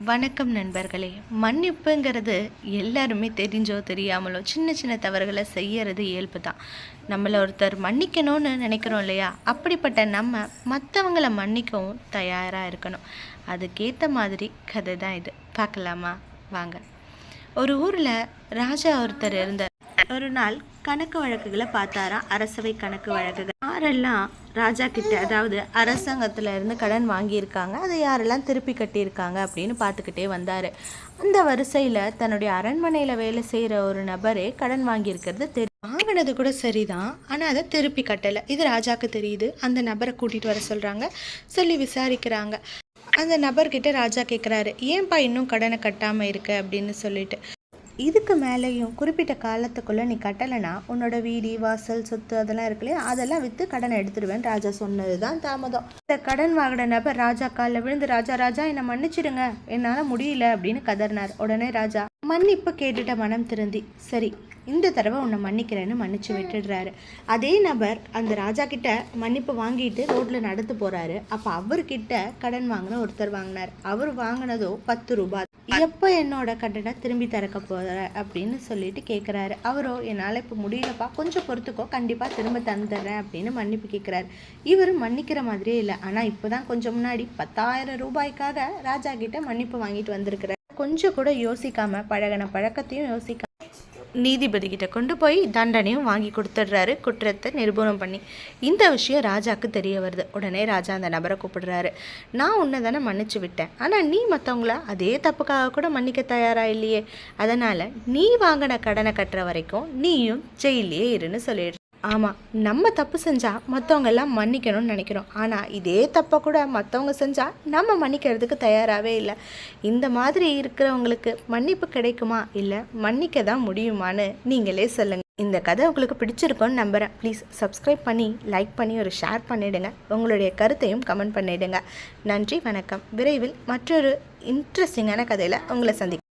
வணக்கம் நண்பர்களே. மன்னிப்புங்கிறது எல்லாருமே தெரிஞ்சோ தெரியாமலோ சின்ன சின்ன தவறுகளை செய்யறது இயல்பு தான் நம்மளை ஒருத்தர் மன்னிக்கணும்னு நினைக்கிறோம் இல்லையா? அப்படிப்பட்ட நம்ம மற்றவங்கள மன்னிக்கவும் தயாராக இருக்கணும். அதுக்கேற்ற மாதிரி கதை தான் இது. பார்க்கலாமா? வாங்க. ஒரு ஊரில் ராஜா ஒருத்தர் இருந்தார். ஒரு நாள் கணக்கு வழக்குகளை பார்த்தாராம். அரசவை கணக்கு வழக்குகள். யாரெல்லாம் ராஜா கிட்ட அதாவது அரசாங்கத்துல இருந்து கடன் வாங்கியிருக்காங்க அதை யாரெல்லாம் திருப்பி கட்டியிருக்காங்க அப்படின்னு பார்த்துக்கிட்டே வந்தார். அந்த வரிசையில் தன்னுடைய அரண்மனையில் வேலை செய்கிற ஒரு நபரே கடன் வாங்கியிருக்கிறது தெரியும் வாங்கினது கூட சரிதான் ஆனால் அதை திருப்பி கட்டலை. இது ராஜாக்கு தெரியுது. அந்த நபரை கூட்டிகிட்டு வர சொல்கிறாங்க சொல்லி விசாரிக்கிறாங்க. அந்த நபர்கிட்ட ராஜா கேட்குறாரு ஏன்பா இன்னும் கடனை கட்டாமல் இருக்க? அப்படின்னு சொல்லிட்டு. இதுக்கு மேலேயும் குறிப்பிட்ட காலத்துக்குள்ளே நீ கட்டலைன்னா உன்னோட வீடு வாசல் சொத்து அதெல்லாம் இருக்குல்லையா அதெல்லாம் விற்று கடனை எடுத்துடுவேன் ராஜா சொன்னது தான் தாமதம். இந்த கடன் வாங்கின நபர் ராஜா காலில் விழுந்து ராஜா ராஜா என்னை மன்னிச்சிடுங்க. என்னால் முடியல அப்படின்னு கதறினார். உடனே ராஜா மன்னிப்பு கேட்டுட்ட மனம் திருந்தி. சரி இந்த தடவை உன்னை மன்னிக்கிறேன்னு மன்னிச்சு விட்டுடுறாரு. அதே நபர் அந்த ராஜா கிட்ட மன்னிப்பு வாங்கிட்டு ரோட்ல நடந்து போறாரு. அப்ப அவர்கிட்ட கடன் வாங்கின ஒருத்தர் வாங்கினார். அவர் வாங்கினதோ பத்து ரூபாய் எப்போ என்னோட கடனை திரும்பி திறக்க போற அப்படின்னு சொல்லிட்டு கேட்குறாரு அவரோ என்னால் இப்போ முடியலப்பா. கொஞ்சம் பொறுத்துக்கோ. கண்டிப்பாக திரும்ப தந்துடுறேன் அப்படின்னு மன்னிப்பு கேட்குறாரு இவர் மன்னிக்கிற மாதிரியே இல்லை. ஆனால் இப்போ தான் கொஞ்சம் முன்னாடி பத்தாயிரம் ரூபாய்க்காக ராஜா கிட்ட மன்னிப்பு வாங்கிட்டு வந்திருக்கிறார். கொஞ்சம் கூட யோசிக்காம பழகின பழக்கத்தையும் யோசிக்க நீதிபதிகிட்ட கொண்டு போய் தண்டனையும் வாங்கி கொடுத்துட்றாரு. குற்றத்தை நிரூபணம் பண்ணி. இந்த விஷயம் ராஜாவுக்கு தெரிய வருது. உடனே ராஜா அந்த நபரை கூப்பிடுறாரு. நான் உன்னை தானே மன்னிச்சு விட்டேன். ஆனால் நீ மற்றவங்கள அதே தப்புக்காக கூட மன்னிக்க தயாரா இல்லையே. அதனால் நீ வாங்கின கடனை கட்டுற வரைக்கும் நீயும் ஜெயிலே இருன்னு சொல்லிடுற ஆமாம் நம்ம தப்பு செஞ்சால் மற்றவங்க எல்லாம் மன்னிக்கணும்னு நினைக்கிறோம். ஆனால் இதே தப்பை கூட மற்றவங்க செஞ்சால் நம்ம மன்னிக்கிறதுக்கு தயாராகவே இல்லை. இந்த மாதிரி இருக்கிறவங்களுக்கு மன்னிப்பு கிடைக்குமா? இல்லை மன்னிக்க தான் முடியுமான்னு நீங்களே சொல்லுங்கள் இந்த கதை உங்களுக்கு பிடிச்சிருக்கோன்னு நம்புகிறேன் ப்ளீஸ் சப்ஸ்கிரைப் பண்ணி லைக் பண்ணி ஒரு ஷேர் பண்ணிவிடுங்க உங்களுடைய கருத்தையும் கமெண்ட் பண்ணிவிடுங்க நன்றி வணக்கம். விரைவில் மற்றொரு இன்ட்ரெஸ்டிங்கான கதையில் உங்களை சந்திக்கிறேன்.